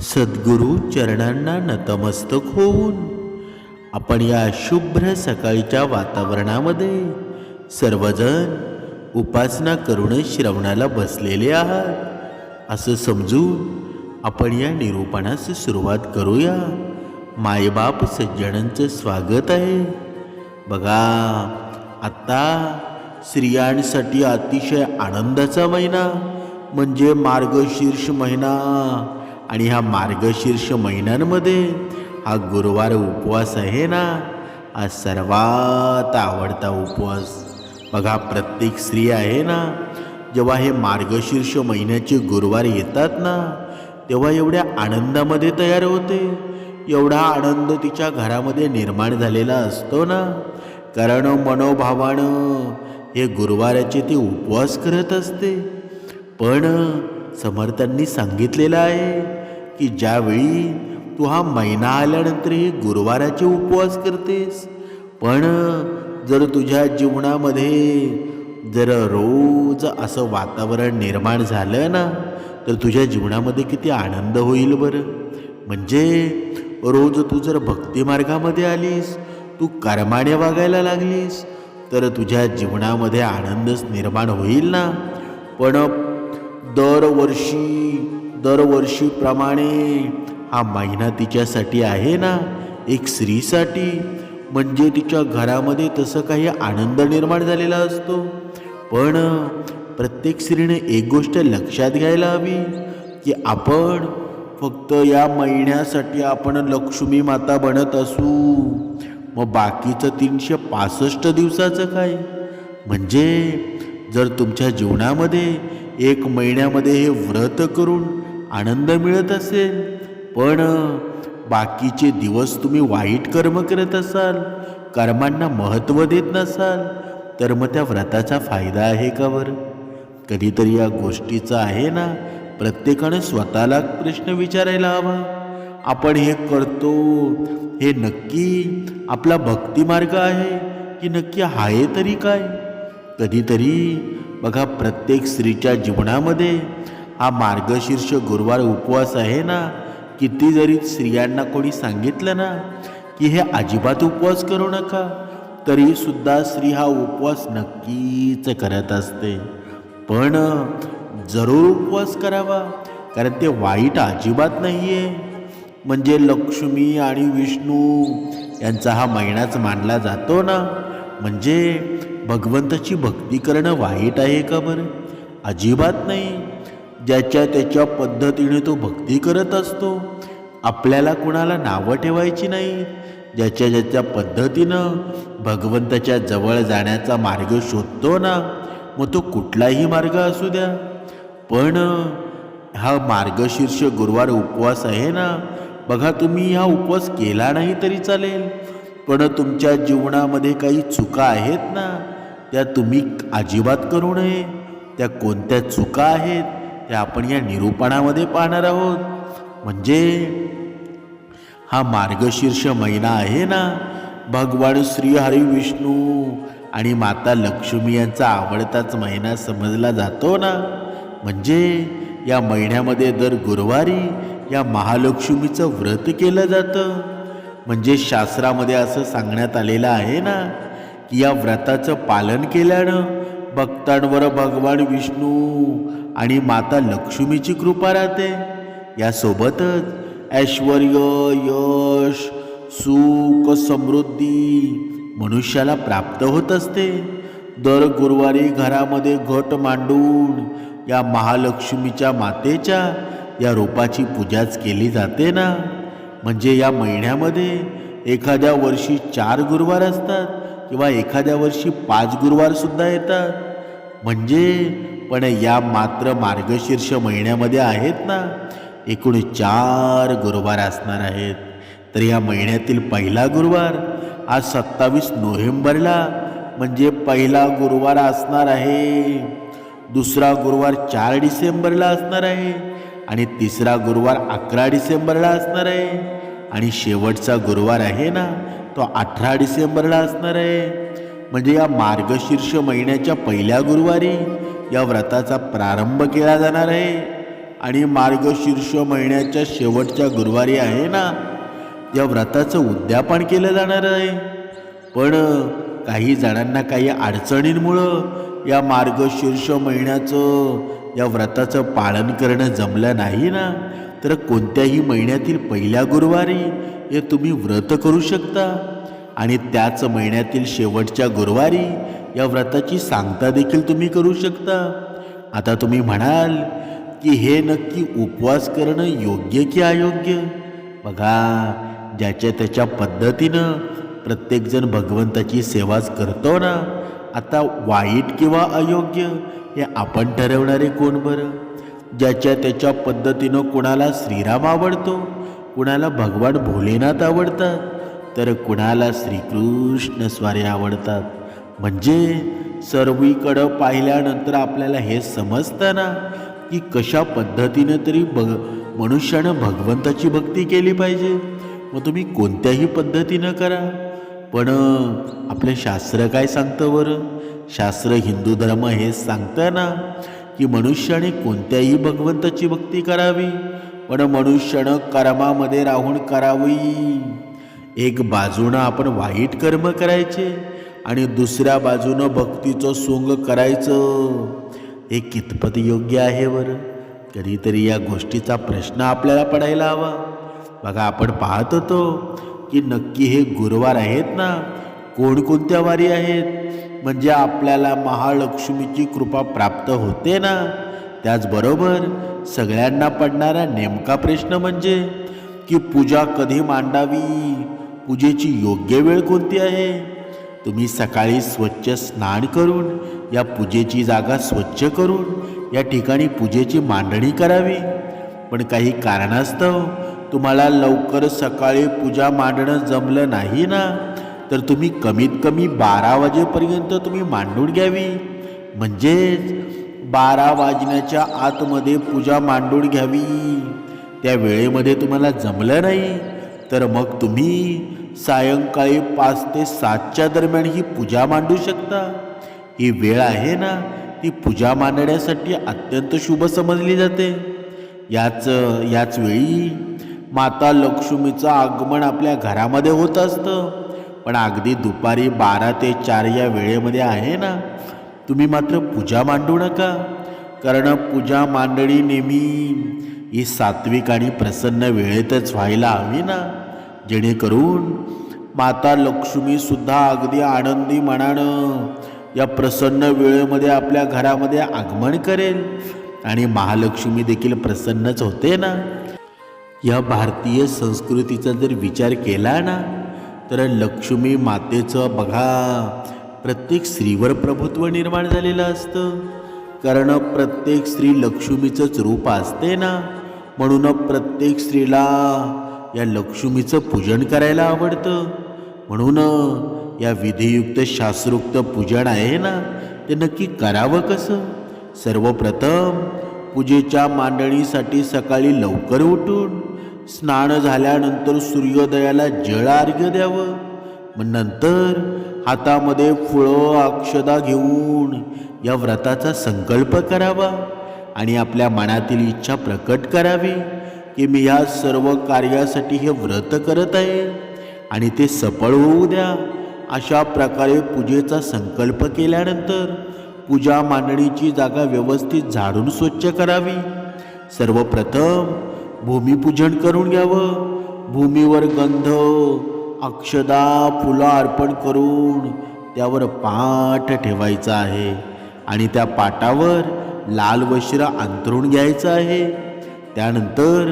सद्गुरू चरणांना नतमस्तक होऊन आपण या शुभ्र सकाळच्या वातावरणामध्ये सर्वजण उपासना करून श्रवणाला बसलेले आहात. असं समजून आपण या निरूपणास सुरुवात करूया. मायबाप सज्जनांचं स्वागत आहे. बघा आत्ता स्त्रियांसाठी अतिशय आनंदाचा महिना म्हणजे मार्गशीर्ष महिना. आणि हा मार्गशीर्ष महिन्यांमध्ये हा गुरुवार उपवास आहे ना? हा सर्वात आवडता उपवास. बघा प्रत्येक स्त्री आहे ना? जेव्हा हे मार्गशीर्ष महिन्याचे गुरुवार येतात ना तेव्हा एवढ्या आनंदामध्ये तयार होते. एवढा आनंद तिच्या घरामध्ये निर्माण झालेला असतो ना? कारण मनोभावानं हे गुरुवाराचे ते उपवास करत असते. पण समर्थांनी सांगितलेलं आहे की ज्यावेळी तू हा महिना आल्यानंतरही गुरुवाराचे उपवास करतेस. पण जर तुझ्या जीवनामध्ये जर रोज असं वातावरण निर्माण झालं ना तर तुझ्या जीवनामध्ये किती आनंद होईल बरं. म्हणजे रोज तू जर भक्तिमार्गामध्ये आलीस तू कर्माने वागायला लागलीस तर तुझ्या जीवनामध्ये आनंदच निर्माण होईल ना. पण दरवर्षी दरवर्षीप्रमाणे हा महिना तिच्यासाठी आहे ना एक स्त्रीसाठी. म्हणजे तिच्या घरामध्ये तसं काही आनंद निर्माण झालेला असतो. पण प्रत्येक स्त्रीने एक गोष्ट लक्षात घ्यायला हवी की आपण फक्त या महिन्यासाठी आपण लक्ष्मी माता बनत असू. मग बाकीचं तीनशे पासष्ट दिवसाचं काय? म्हणजे जर तुमच्या जीवनामध्ये एक महिन्यामध्ये हे व्रत करून आनंद मिळत असेल. पण बाकीचे दिवस तुम्ही वाईट कर्म करत असाल कर्मांना महत्त्व देत नसाल तर मग त्या व्रताचा फायदा आहे का बरं? कधीतरी या गोष्टीचा आहे ना? प्रत्येकाने स्वतःला प्रश्न विचारायला हवा. आपण हे करतो हे नक्की आपला भक्तिमार्ग आहे की नक्की आहे तरी काय? कधीतरी बघा प्रत्येक स्त्रीच्या जीवनामध्ये हा मार्गशीर्ष गुरुवार उपवास आहे ना? किती जरी स्त्रियांना कोणी सांगितलं ना की हे अजिबात उपवास करू नका तरी सुद्धा स्त्री हा उपवास नक्कीच करत असते. पण जरूर उपवास करावा कारण ते वाईट अजिबात नाही आहे म्हणजे लक्ष्मी आणि विष्णू यांचा हा महिनाच मानला जातो ना? म्हणजे भगवंताची भक्ती करणं वाईट आहे का बरं? अजिबात नाही. ज्याच्या त्याच्या पद्धतीने तो भक्ती करत असतो. आपल्याला कुणाला नावं ठेवायची नाही. ज्याच्या ज्याच्या पद्धतीनं भगवंताच्या जवळ जाण्याचा मार्ग शोधतो ना मग तो कुठलाही मार्ग असू द्या. पण हा मार्गशीर्ष गुरुवार उपवास आहे ना बघा तुम्ही हा उपवास केला नाही तरी चालेल. पण तुमच्या जीवनामध्ये काही चुका आहेत ना त्या तुम्ही अजिबात करू नये. त्या कोणत्या चुका आहेत? ते आपण या निरूपणामध्ये पाहणार आहोत. म्हणजे हा मार्गशीर्ष महिना आहे ना? भगवान श्री हरी विष्णू आणि माता लक्ष्मी यांचा आवडताच महिना समजला जातो ना? म्हणजे या महिन्यामध्ये दर गुरुवारी या महालक्ष्मीचं व्रत केलं जातं. म्हणजे शास्त्रामध्ये असं सांगण्यात आलेलं आहे ना की या व्रताचं पालन केल्यानं भक्तांवर भगवान विष्णू आणि माता लक्ष्मीची कृपा राहते. यासोबतच ऐश्वर यश सुख समृद्धी मनुष्याला प्राप्त होत असते. दर गुरुवारी घरामध्ये घट मांडून या महालक्ष्मीच्या मातेच्या या रूपाची पूजाच केली जाते ना? म्हणजे या महिन्यामध्ये एखाद्या वर्षी चार गुरुवार असतात किंवा एखाद्या वर्षी पाच गुरुवारसुद्धा येतात. म्हणजे पण या मात्र मार्गशीर्ष महिन्यामध्ये आहेत ना एकूण चार गुरुवार असणार आहेत. तर या महिन्यातील पहिला गुरुवार आज सत्तावीस नोव्हेंबरला म्हणजे पहिला गुरुवार असणार आहे. दुसरा गुरुवार चार डिसेंबरला असणार आहे. आणि तिसरा गुरुवार अकरा डिसेंबरला असणार आहे. आणि शेवटचा गुरुवार आहे ना तो अठरा डिसेंबरला असणार आहे. म्हणजे या मार्गशीर्ष महिन्याच्या पहिल्या गुरुवारी या व्रताचा प्रारंभ केला जाणार आहे. आणि मार्गशीर्ष महिन्याच्या शेवटच्या गुरुवारी आहे ना या व्रताचं उद्यापन केलं जाणार आहे. पण काही जणांना काही अडचणींमुळं या मार्गशीर्ष महिन्याचं या व्रताचं पालन करणं जमलं नाही ना. तर कोणत्याही महिन्यातील पहिल्या गुरुवारी हे तुम्ही व्रत करू शकता. आणि त्याच महिन्यातील शेवटच्या गुरुवारी या व्रताची सांगता देखील तुम्ही करू शकता. आता तुम्ही म्हणाल की हे नक्की उपवास करणं योग्य की अयोग्य? बघा ज्याच्या त्याच्या पद्धतीनं प्रत्येकजण भगवंताची सेवाच करतो ना आता वाईट किंवा अयोग्य हे आपण ठरवणारे कोण बरं? ज्याच्या त्याच्या पद्धतीनं कुणाला श्रीराम आवडतो कुणाला भगवान भोलेनाथ आवडतात तर कुणाला श्रीकृष्ण स्वारे आवडतात? म्हणजे सर्वीकडं पाहिल्यानंतर आपल्याला हे समजतं ना की कशा पद्धतीनं तरी बघ मनुष्यानं भगवंताची भक्ती केली पाहिजे. मग तुम्ही कोणत्याही पद्धतीनं करा. पण आपलं शास्त्र काय सांगतं बरं? शास्त्र हिंदू धर्म हे सांगतं ना की मनुष्याने कोणत्याही भगवंताची भक्ती करावी. पण मनुष्यानं कर्मामध्ये राहून करावी. एक बाजूनं आपण वाईट कर्म करायचे आणि दुसऱ्या बाजूनं भक्तीचं सोंग करायचं. हे कितपत योग्य आहे बरं? कधीतरी या गोष्टीचा प्रश्न आपल्याला पडायला हवा. बघा आपण पाहत होतो की नक्की हे गुरुवार आहेत ना? कोणकोणत्या वारी आहेत? म्हणजे आपल्याला महालक्ष्मीची कृपा प्राप्त होते ना? त्याचबरोबर सगळ्यांना पडणारा नेमका प्रश्न म्हणजे की पूजा कधी मांडावी? पूजेची योग्य वेळ कोणती आहे? तुम्ही सकाळी स्वच्छ स्नान करून या पूजेची जागा स्वच्छ करून या ठिकाणी पूजेची मांडणी करावी. पण काही कारणास्तव तुम्हाला लवकर सकाळी पूजा मांडणं जमलं नाही ना? तर तुम्ही कमीत कमी बारा वाजेपर्यंत तुम्ही मांडून घ्यावी. म्हणजेच बारा वाजण्याच्या आतमध्ये पूजा मांडून घ्यावी. त्या वेळेमध्ये तुम्हाला जमलं नाही तर मग तुम्ही सायंकाळी पाच ते सातच्या दरम्यान ही पूजा मांडू शकता. ही वेळ आहे ना ती पूजा मांडण्यासाठी अत्यंत शुभ समजली जाते. याच याच वेळी माता लक्ष्मीचं आगमन आपल्या घरामध्ये होत असतं. पण अगदी दुपारी बारा ते चार या वेळेमध्ये आहे ना तुम्ही मात्र पूजा मांडू नका. कारण पूजा मांडणी नेहमी ही सात्विक आणि प्रसन्न वेळेतच व्हायला हवी ना. जेणेकरून माता लक्ष्मीसुद्धा अगदी आनंदी मनानं या प्रसन्न वेळेमध्ये आपल्या घरामध्ये आगमन करेल. आणि महालक्ष्मी देखील प्रसन्नच होते ना? या भारतीय संस्कृतीचा जर विचार केला ना तर लक्ष्मी मातेचं बघा प्रत्येक स्त्रीवर प्रभुत्व निर्माण झालेलं असतं. कारण प्रत्येक स्त्री लक्ष्मीचंच रूप असते ना? म्हणून प्रत्येक स्त्रीला या लक्ष्मीचं पूजन करायला आवडतं. म्हणून या विधियुक्त शास्त्रोक्त पूजन आहे ना ते नक्की करावं कसं? सर्वप्रथम पूजेच्या मांडणीसाठी सकाळी लवकर उठून स्नान झाल्यानंतर सूर्योदयाला जळ अर्घ्य द्यावं. मग नंतर हातामध्ये फुळं अक्षदा घेऊन या व्रताचा संकल्प करावा आणि आपल्या मनातील इच्छा प्रकट करावी. की मी ह्या सर्व कार्यासाठी हे व्रत करत आहे. आणि ते सफळ होऊ द्या. अशा प्रकारे पूजेचा संकल्प केल्यानंतर पूजा मांडणीची जागा व्यवस्थित झाडून स्वच्छ करावी. सर्वप्रथम भूमिपूजन करून घ्यावं. भूमीवर गंध अक्षदा फुलं अर्पण करून त्यावर पाठ ठेवायचा आहे. आणि त्या पाटावर लाल वस्त्र अंतरून घ्यायचं आहे. त्यानंतर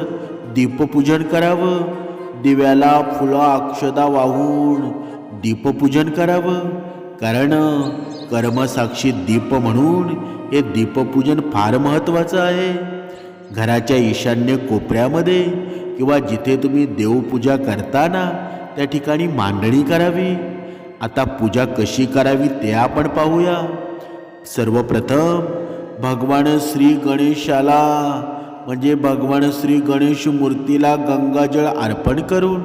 दीपपूजन करावं. दिव्याला फुलं अक्षदा वाहून दीपपूजन करावं. कारण कर्मसाक्षी दीप म्हणून हे दीपपूजन फार महत्त्वाचं आहे. घराच्या ईशान्य कोपऱ्यामध्ये किंवा जिथे तुम्ही देवपूजा करताना त्या ठिकाणी मांडणी करावी. आता पूजा कशी करावी ते आपण पाहूया. सर्वप्रथम भगवान श्री गणेशाला म्हणजे भगवान श्री गणेश मूर्तीला गंगाजळ अर्पण करून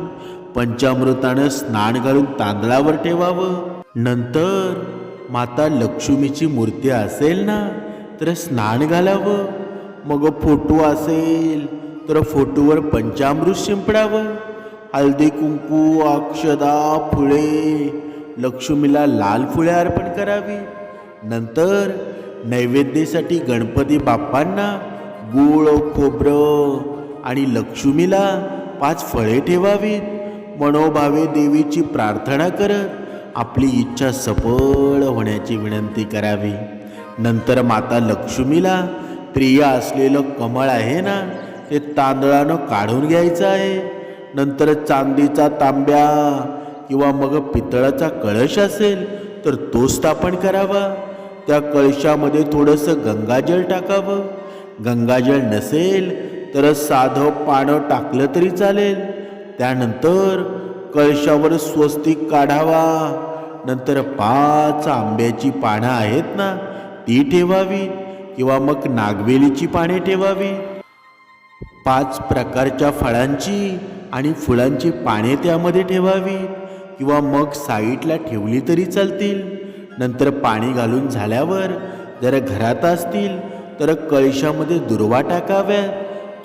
पंचामृतानं स्नान घालून तांदळावर ठेवावं. नंतर माता लक्ष्मीची मूर्ती असेल ना तर स्नान घालावं. मग फोटो असेल तर फोटोवर पंचामृत शिंपडावं. हळदी कुंकू अक्षदा फुले लक्ष्मीला लाल फुले अर्पण करावी. नंतर नैवेद्यासाठी गणपती बाप्पांना गूळ खोबरं आणि लक्ष्मीला पाच फळे ठेवावीत. मनोभावे देवीची प्रार्थना करत आपली इच्छा सफळ होण्याची विनंती करावी. नंतर माता लक्ष्मीला प्रिय असलेलं कमळ आहे ना ते तांदळानं काढून घ्यायचं आहे. नंतर चांदीचा तांब्या किंवा मग पितळाचा कळश असेल तर तो स्थापन करावा. त्या कळशामध्ये थोडंसं गंगाजल टाकावं. गंगाजल नसेल तर साधं पानं टाकलं तरी चालेल. त्यानंतर कळशावर स्वस्तिक काढावा. नंतर पाच आंब्याची पानं आहेत ना ती ठेवावी किंवा मग नागवेलीची पाने ठेवावी. पाच प्रकारच्या फळांची आणि फुलांची पाने त्यामध्ये ठेवावी किंवा मग साईडला ठेवली तरी चालतील. नंतर पाणी घालून झाल्यावर जर घरात असतील तर कळशामध्ये दुर्वा टाकाव्यात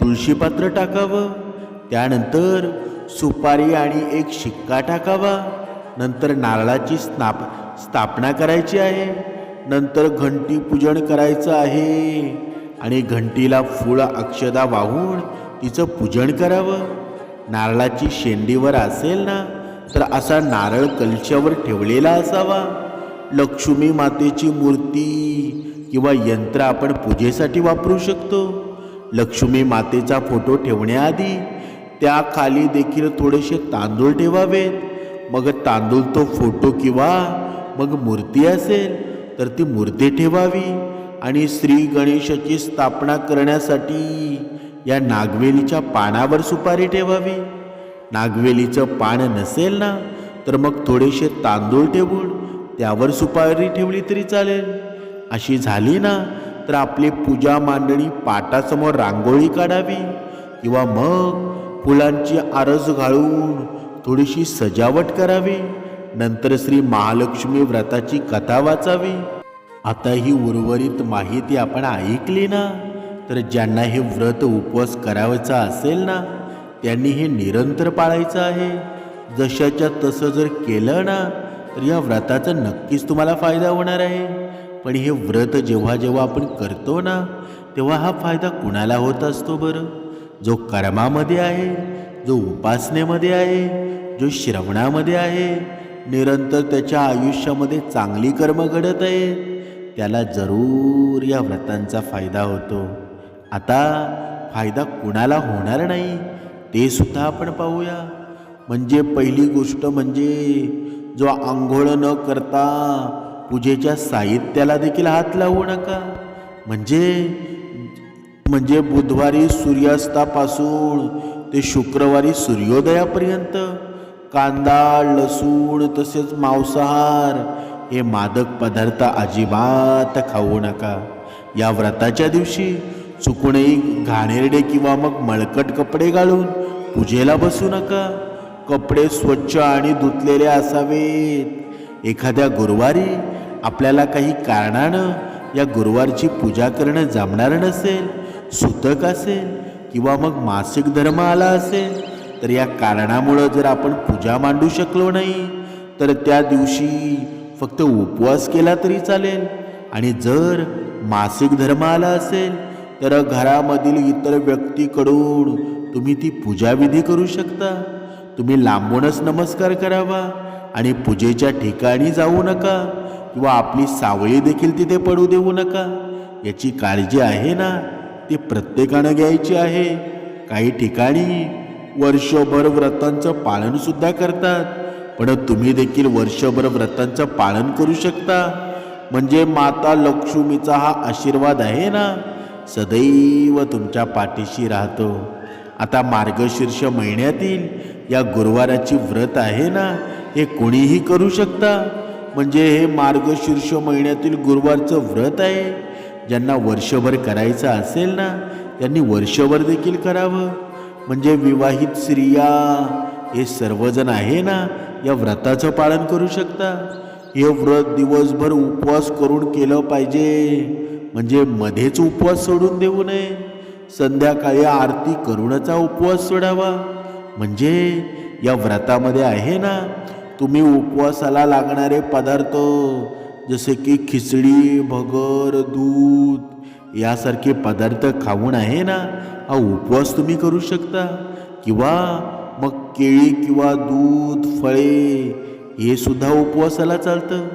तुळशीपात्र टाकावं. त्यानंतर सुपारी आणि एक शिक्का टाकावा. नंतर नारळाची स्नाप स्थापना करायची आहे. नंतर घंटी पूजन करायचं आहे. आणि घंटीला फूळ अक्षदा वाहून तिचं पूजन करावं. नारळाची शेंडीवर असेल ना तर असा नारळ कलशावर ठेवलेला असावा. लक्ष्मी मातेची मूर्ती किंवा यंत्र आपण पूजेसाठी वापरू शकतो. लक्ष्मी मातेचा फोटो ठेवण्याआधी त्याखाली देखील थोडेसे तांदूळ ठेवावेत. मग तांदूळ तो फोटो किंवा मग मूर्ती असेल तर ती मूर्ती ठेवावी. आणि श्री गणेशाची स्थापना करण्यासाठी या नागवेलीच्या पानावर सुपारी ठेवावी. नागवेलीचं पान नसेल ना तर मग थोडेसे तांदूळ ठेवून त्यावर सुपारी ठेवली तरी चालेल. अशी झाली ना तर आपली पूजा मांडणी पाटासमोर रांगोळी काढावी. किंवा मग फुलांची आरस घालून थोडीशी सजावट करावी. नंतर श्री महालक्ष्मी व्रताची कथा वाचावी. आता ही उर्वरित माहिती आपण ऐकली ना तर ज्यांना हे व्रत उपवास करायचा असेल ना त्यांनी हे निरंतर पाळायचं आहे. जशाच्या तसं जर केलं ना तर या व्रताचा नक्कीच तुम्हाला फायदा होणार आहे. पण हे व्रत जेव्हा जेव्हा आपण करतो ना तेव्हा हा फायदा कुणाला होत असतो बरं? जो कर्मामध्ये आहे जो उपासनेमध्ये आहे जो श्रवणामध्ये आहे निरंतर त्याच्या आयुष्यामध्ये चांगली कर्म घडत आहे त्याला जरूर या व्रतांचा फायदा होतो. आता फायदा कुणाला होणार नाही ते सुद्धा आपण पाहूया. म्हणजे पहिली गोष्ट म्हणजे जो आंघोळ न करता पूजेच्या साहित्याला देखील हात लावू नका. म्हणजे म्हणजे बुधवारी सूर्यास्तापासून ते शुक्रवारी सूर्योदयापर्यंत कांदा लसूण तसेच मांसाहार हे मादक पदार्थ अजिबात खाऊ नका. या व्रताच्या दिवशी चुकूनही घाणेरडे किंवा मग मळकट कपडे घालून पूजेला बसू नका. कपडे स्वच्छ आणि धुतलेले असावेत. एखाद्या गुरुवारी आपल्याला काही कारणानं या गुरुवारची पूजा करणं जमणार नसेल सुतक असेल किंवा मग मासिक धर्म आला असेल तर या कारणामुळं जर आपण पूजा मांडू शकलो नाही तर त्या दिवशी फक्त उपवास केला तरी चालेल. आणि जर मासिक धर्म आला असेल तर घरामधील इतर व्यक्तीकडून तुम्ही ती पूजाविधी करू शकता. तुम्ही लांबूनच नमस्कार करावा आणि पूजेच्या ठिकाणी जाऊ नका. किंवा आपली सावळी देखील तिथे पडू देऊ नका. याची काळजी आहे ना? ती प्रत्येकानं घ्यायची आहे. काही ठिकाणी वर्षभर व्रतांचं पालनसुद्धा करतात. पण तुम्ही देखील वर्षभर व्रतांचं पालन करू शकता. म्हणजे माता लक्ष्मीचा हा आशीर्वाद आहे ना? सदैव तुमच्या पाठीशी राहतो. आता मार्गशीर्ष महिन्यातील या गुरुवाराची व्रत आहे ना? हे कोणीही करू शकता. म्हणजे हे मार्गशीर्ष महिन्यातील गुरुवारचं व्रत आहे. ज्यांना वर्षभर करायचं असेल ना त्यांनी वर्षभर देखील करावं. म्हणजे विवाहित स्त्रिया हे सर्वजण आहे ना या व्रताचं पालन करू शकता. हे व्रत दिवसभर उपवास करून केलं पाहिजे. म्हणजे मध्येच उपवास सोडून देऊ नये. संध्याकाळी आरती करूनचा उपवास सोडावा. म्हणजे या व्रतामध्ये आहे ना तुम्ही उपवासाला लागणारे पदार्थ जसे की खिचडी भगर दूध यासारखे पदार्थ खाऊन आहे ना? हा उपवास तुम्ही करू शकता. किंवा मग केळी किंवा दूध फळे हे सुद्धा उपवासाला चालतं.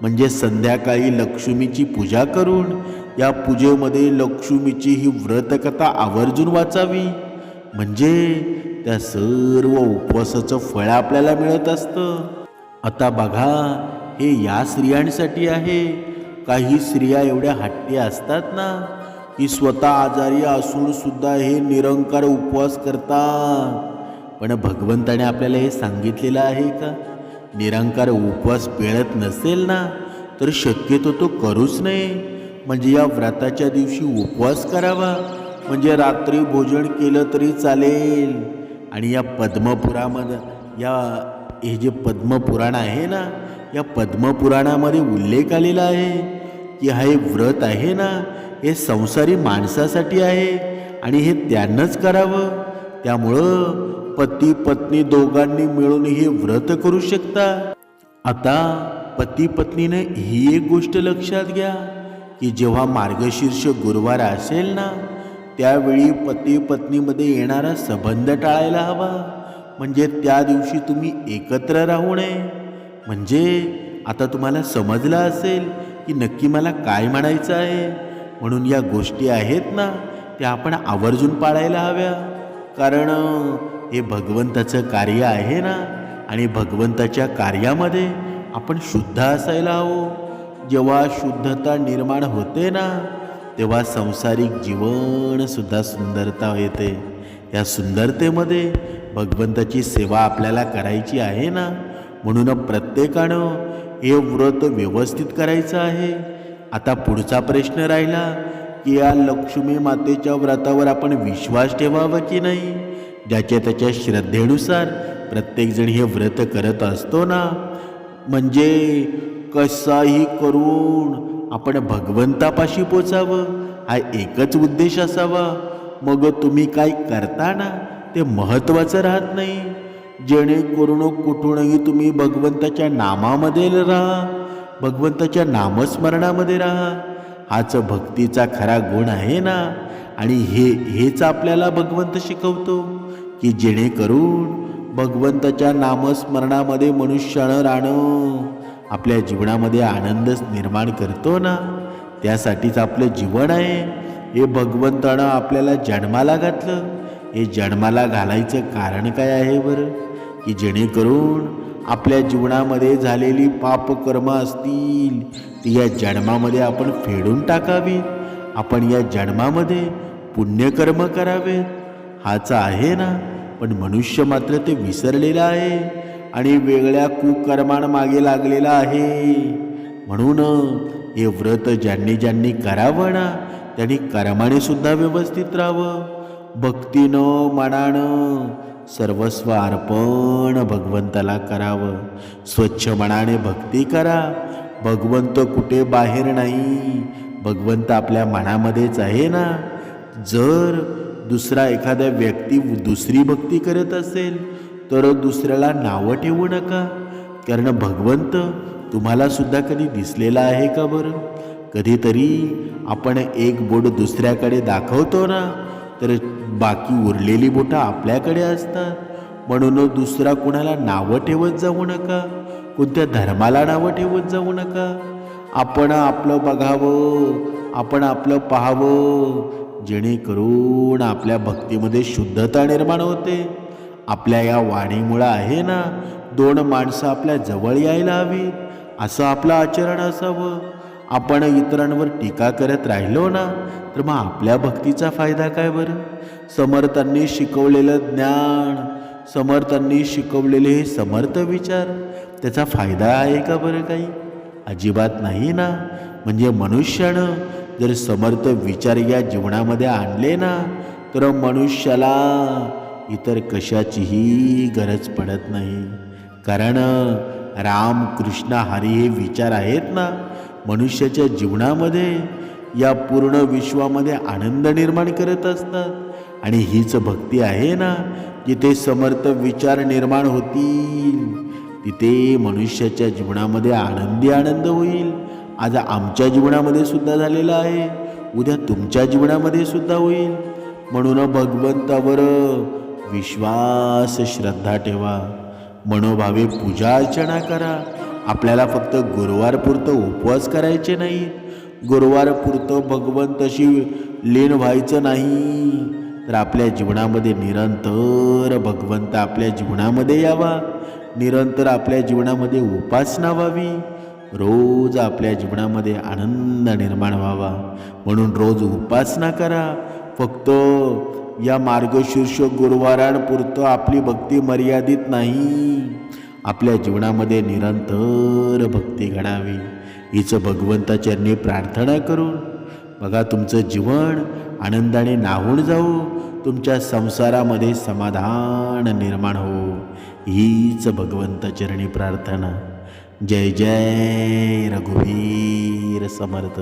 म्हणजे संध्याकाळी लक्ष्मीची पूजा करून या पूजेमध्ये लक्ष्मीची ही व्रतकथा आवर्जून वाचावी. म्हणजे त्या सर्व उपवासाचं फळ आपल्याला मिळत असतं. आता बघा हे या स्त्रियांसाठी आहे. काही स्त्रिया एवढ्या हट्टी असतात ना की स्वतः आजारी असून सुद्धा हे निरंकार उपवास करतात. पण भगवंताने आपल्याला हे सांगितलेलं आहे का? निरंकार उपवास मिळत नसेल ना तर शक्यतो तो करूच नये. म्हणजे या व्रताच्या दिवशी उपवास करावा. म्हणजे रात्री भोजन केलं तरी चालेल. आणि या पद्मपुरामध्ये या हे जे पद्मपुराण आहे ना या पद्मपुराणामध्ये उल्लेख आलेला आहे की हा हे व्रत आहे ना हे संसारी माणसासाठी आहे आणि हे त्यांनाच करावं. त्यामुळं पती पत्नी दोघांनी मिळून हे व्रत करू शकता. आता पती पत्नीने ही एक गोष्ट लक्षात घ्या की जेव्हा मार्गशीर्ष गुरुवार असेल ना त्यावेळी पती पत्नीमध्ये येणारा संबंध टाळायला हवा. म्हणजे त्या दिवशी तुम्ही एकत्र राहू नये. म्हणजे आता तुम्हाला समजलं असेल की नक्की मला काय म्हणायचं आहे? म्हणून या गोष्टी आहेत ना त्या आपण आवर्जून पाळायला हव्या. कारण हे भगवंताचं कार्य आहे ना आणि भगवंताच्या कार्यामध्ये आपण शुद्ध असायला हवं. जेव्हा शुद्धता निर्माण होते ना तेव्हा संसारिक जीवनसुद्धा सुंदरता येते. या सुंदरतेमध्ये भगवंताची सेवा आपल्याला करायची आहे ना? म्हणून प्रत्येकानं हे व्रत व्यवस्थित करायचं आहे. आता पुढचा प्रश्न राहिला की या लक्ष्मी मातेच्या व्रतावर आपण विश्वास ठेवावा की नाही? ज्याच्या त्याच्या श्रद्धेनुसार प्रत्येकजण हे व्रत करत असतो ना? म्हणजे कसाही करून आपण भगवंतापाशी पोचावं हा एकच उद्देश असावा. मग तुम्ही काय करताना ते महत्त्वाचं राहत नाही. जेणेकरून कुठूनही तुम्ही भगवंताच्या नामामध्ये राहा भगवंताच्या नामस्मरणामध्ये राहा. हाच भक्तीचा खरा गुण आहे ना? आणि हे हेच आपल्याला भगवंत शिकवतो की जेणेकरून भगवंताच्या नामस्मरणामध्ये मनुष्यानं राहणं आपल्या जीवनामध्ये आनंदच निर्माण करतो ना त्यासाठीच आपलं जीवन आहे. हे भगवंतानं आपल्याला जन्माला घातलं. हे जन्माला घालायचं कारण काय आहे बरं? की जेणेकरून आपल्या जीवनामध्ये झालेली पापकर्म असतील ती या जन्मामध्ये आपण फेडून टाकावी आपण या जन्मामध्ये पुण्यकर्म करावेत. हाच आहे ना पण मनुष्य मात्र ते विसरलेलं आहे. आणि वेगळ्या कुकर्मांमागे लागलेला आहे. म्हणून हे व्रत ज्यांनी ज्यांनी करावं ना त्यांनी कर्माने सुद्धा व्यवस्थित राहावं. भक्तीनं मनानं सर्वस्व अर्पण भगवंताला करावं. स्वच्छ मनाने भक्ती करा. भगवंत कुठे बाहेर नाही. भगवंत आपल्या मनामध्येच आहे ना. जर दुसरा एखाद्या व्यक्ती दुसरी भक्ती करत असेल तर दुसऱ्याला नावं ठेवू नका. कारण भगवंत तुम्हाला सुद्धा कधी दिसलेला आहे का बरं? कधीतरी आपण एक बोट दुसऱ्याकडे दाखवतो ना तर बाकी उरलेली बोटं आपल्याकडे असतात. म्हणून दुसरा कुणाला नावं ठेवत जाऊ नका. कोणत्या धर्माला नावं ठेवत जाऊ नका. आपण आपलं बघावं आपण आपलं पाहावं. जेणेकरून आपल्या भक्तीमध्ये शुद्धता निर्माण होते. आपल्या या वाणीमुळं आहे ना? दोन माणसं आपल्या जवळ यायला हवीत. असं आपलं आचरण असावं. आपण इतरांवर टीका करत राहिलो ना तर मग आपल्या भक्तीचा फायदा काय बरं? समर्थांनी शिकवलेलं ज्ञान समर्थांनी शिकवलेले हे समर्थ विचार त्याचा फायदा आहे का बरं काही? अजिबात नाही ना. म्हणजे मनुष्यानं जर समर्थ विचार या जीवनामध्ये आणले ना तर मनुष्याला इतर कशाचीही गरज पडत नाही. कारण राम कृष्ण हरी हे विचार आहेत ना मनुष्याच्या जीवनामध्ये या पूर्ण विश्वामध्ये आनंद निर्माण करत असतात. आणि हीच भक्ती आहे ना जिथे समर्थ विचार निर्माण होतील तिथे मनुष्याच्या जीवनामध्ये आनंदी आनंद होईल. आज आमच्या जीवनामध्ये सुद्धा झालेला आहे उद्या तुमच्या जीवनामध्ये सुद्धा होईल. म्हणून भगवंतावर विश्वास श्रद्धा ठेवा. मनोभावे पूजा अर्चना करा. आपल्याला फक्त गुरुवारपुरतं उपवास करायचे नाही. गुरुवारपुरतं भगवंताशी लीन व्हायचं नाही. तर आपल्या जीवनामध्ये निरंतर भगवंत आपल्या जीवनामध्ये यावा. निरंतर आपल्या जीवनामध्ये उपासना व्हावी. रोज आपल्या जीवनामध्ये आनंद निर्माण व्हावा. म्हणून रोज उपासना करा. फक्त या मार्गशीर्ष गुरुवारांपुरतं आपली भक्ती मर्यादित नाही. आपल्या जीवनामध्ये निरंतर भक्ती घडावी. हीच भगवंताचरणी प्रार्थना करून बघा तुमचं जीवन आनंदाने नाहून जाऊ तुमच्या संसारामध्ये समाधान निर्माण हो. हीच भगवंताचरणी प्रार्थना. जय जय रघुवीर समर्थ.